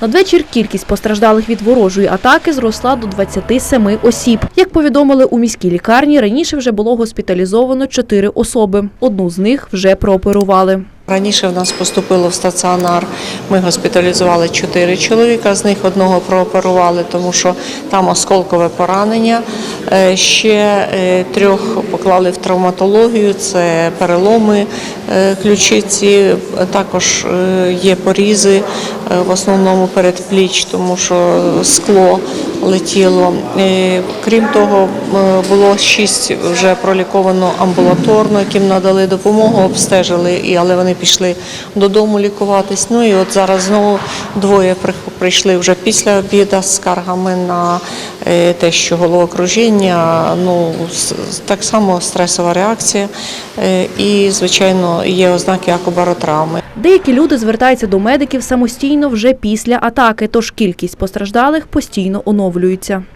Надвечір кількість постраждалих від ворожої атаки зросла до 27 осіб. Як повідомили у міській лікарні, раніше вже було госпіталізовано 4 особи. Одну з них вже прооперували. Раніше в нас поступило в стаціонар. Ми госпіталізували чотири чоловіка, з них одного прооперували, тому що там осколкове поранення. Е, Ще е, трьох поклали в травматологію, це переломи е, ключиці, також є порізи в основному передпліч, тому що скло летіло. Крім того, було шість вже проліковано амбулаторно, яким надали допомогу, обстежили, але вони пішли додому лікуватись. Ну і от зараз знову двоє при- прийшли вже після обіду з скаргами на е, те, що головокружіння, ну так само стресова реакція, е, і звичайно є ознаки акубаротравми. Деякі люди звертаються до медиків самостійно вже після атаки, тож кількість постраждалих постійно оновлюється.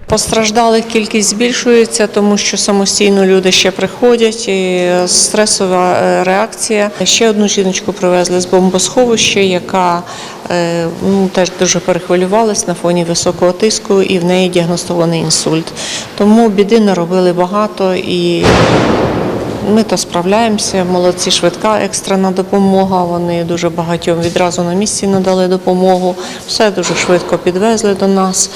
Постраждалих кількість збільшується, тому що самостійно люди ще приходять. І стресова е, реакція. Ще одну жіночку привезли з бомбосховища, яка е, ну, теж дуже перехвилювалась на фоні високого тиску, і в неї діагностований інсульт. Тому біди наробили багато і. Ми то справляємося. Молодці, швидка екстрена допомога. Вони дуже багатьом відразу на місці надали допомогу. Все дуже швидко підвезли до нас.